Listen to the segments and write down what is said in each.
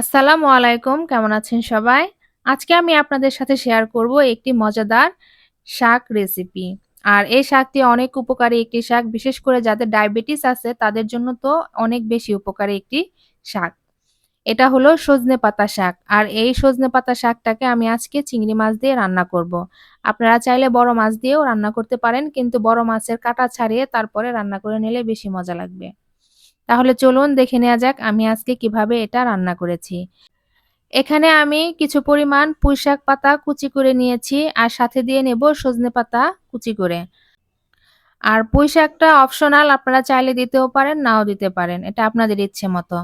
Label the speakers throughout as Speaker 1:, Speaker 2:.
Speaker 1: আসসালামু আলাইকুম, কেমন আছেন সবাই? আজকে আমি আপনাদের সাথে শেয়ার করব একটি মজাদার শাক রেসিপি আর এই শাকটি অনেক উপকারী একটি শাক, বিশেষ করে যাদের ডায়াবেটিস আছে, তাদের জন্য তো অনেক বেশি উপকারী একটি শাক। এটা হলো সজনে পাতা শাক। আর এই সজনে পাতা শাকটাকে আমি আজকে চিংড়ি মাছ দিয়ে রান্না করব। আপনারা চাইলে বড় মাছ দিয়েও রান্না করতে পারেন, কিন্তু বড় মাছের কাটা ছাড়িয়ে তারপরে রান্না করে নিলে বেশি মজা লাগবে। তাহলে চলুন দেখে নেওয়া যাক আমি আজকে কীভাবে এটা রান্না করেছি। এখানে আমি কিছু পরিমাণ পুঁইশাক পাতা কুচি করে নিয়েছি আর সাথে দিয়ে নেব সজনে পাতা কুচি করে। আর পুঁই শাকটা অপশনাল আপনারা চাইলে দিতেও পারেন, নাও দিতে পারেন, এটা আপনাদের ইচ্ছে মতো।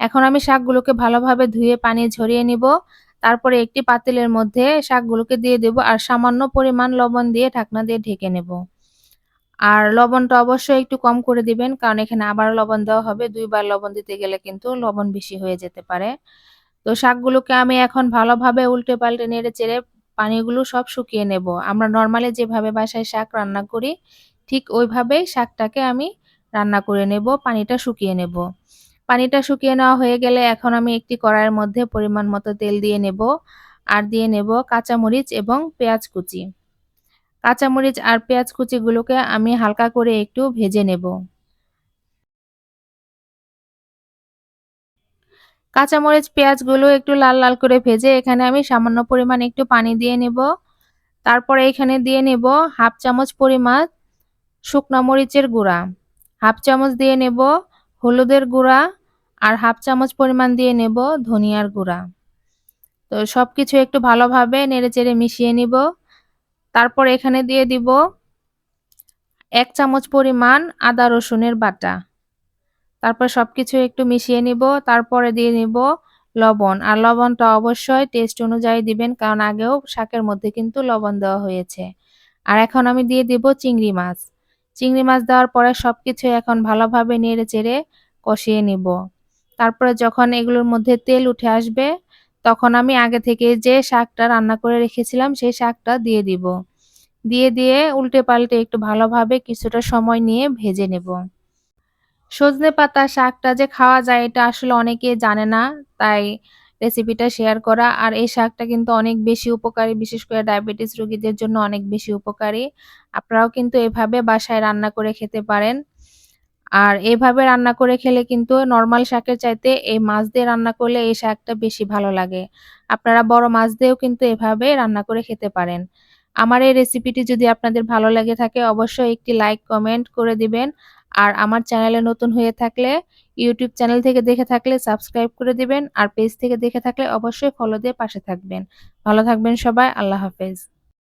Speaker 1: এখন আমি শাকগুলোকে ভালোভাবে ধুয়ে পানি ঝরিয়ে নিব। তারপরে একটি পাতিলের মধ্যে শাকগুলোকে দিয়ে দেব আর সামান্য পরিমাণ লবণ দিয়ে ঢাকনা দিয়ে ঢেকে নেব। আর লবণটা অবশ্যই একটু কম করে দিবেন, কারণ এখানে আবার লবণ দেওয়া হবে। দুইবার লবণ দিতে গেলে কিন্তু লবণ বেশি হয়ে যেতে পারে। তো শাকগুলোকে আমি এখন ভালোভাবে উল্টে পাল্টে নেড়ে চেড়ে পানিগুলো সব শুকিয়ে নেব। আমরা নর্মালি যেভাবে বাসায় শাক রান্না করি, ঠিক ওইভাবেই শাকটাকে আমি রান্না করে নেব, পানিটা শুকিয়ে নেব। পানিটা শুকিয়ে নেওয়া হয়ে গেলে এখন আমি একটি কড়াইয়ের মধ্যে পরিমাণ মতো তেল দিয়ে নেব। আর দিয়ে নেব কাঁচামরিচ এবং পেঁয়াজ কুচি। কাঁচামরিচ আর পেঁয়াজ কুচিগুলোকে আমি হালকা করে একটু ভেজে নেব। কাঁচামরিচ, পেঁয়াজগুলো একটু লাল লাল করে ভেজে এখানে আমি সামান্য পরিমাণ একটু পানি দিয়ে নেব। তারপরে এখানে দিয়ে নেব হাফ চামচ পরিমাণ শুকনো মরিচের গুঁড়া, হাফ চামচ দিয়ে নেব হলুদের গুঁড়া আর হাফ চামচ পরিমাণ দিয়ে নেব ধনিয়ার গুঁড়া। তো সব কিছু একটু ভালোভাবে নেড়ে চেড়ে মিশিয়ে নিব। তারপর এখানে দিয়ে দিব এক চামচ পরিমাণ আদা রসুনের বাটা। তারপর সব কিছু একটু মিশিয়ে নিব, তারপরে দিয়ে নিব লবণ। আর লবণটা অবশ্যই টেস্ট অনুযায়ী দিবেন, কারণ আগেও শাকের মধ্যে কিন্তু লবণ দেওয়া হয়েছে। আর এখন আমি দিয়ে দিব চিংড়ি মাছ। চিংড়ি মাছ দেওয়ার পরে সব কিছু এখন ভালোভাবে নেড়ে চেড়ে কষিয়ে নিব। তারপরে যখন এগুলোর মধ্যে তেল উঠে আসবে তখন আমি আগে থেকে যে শাকটা রান্না করে রেখেছিলাম, সেই শাকটা দিয়ে দিব। দিয়ে দিয়ে উল্টে পাল্টে একটু ভালোভাবে কিছুটা সময় নিয়ে ভেজে নেব। সজনে পাতা শাকটা যে খাওয়া যায়, এটা আসলে অনেকে জানে না। তাই রেসিপিটা শেয়ার করা। আর এই শাকটা কিন্তু অনেক বেশি উপকারী, বিশেষ করে ডায়াবেটিস রোগীদের জন্য অনেক বেশি উপকারী। আপনারাও কিন্তু এভাবে বাসায় রান্না করে খেতে পারেন। আর এভাবে রান্না করে খেলে কিন্তু নর্মাল শাকের চাইতে এই মাছ দিয়ে রান্না করলে এই শাকটা বেশি ভালো লাগে। আপনারা বড় মাছ দিয়েও কিন্তু এভাবে রান্না করে খেতে পারেন। আমার এই রেসিপিটি যদি আপনাদের ভালো লাগে থাকে, অবশ্যই একটি লাইক কমেন্ট করে দিবেন। আর আমার চ্যানেলে নতুন হয়ে থাকলে ইউটিউব চ্যানেল থেকে দেখে থাকলে সাবস্ক্রাইব করে দিবেন। আর পেজ থেকে দেখে থাকলে অবশ্যই ফলো দিয়ে পাশে থাকবেন। ভালো থাকবেন সবাই, আল্লাহ হাফেজ।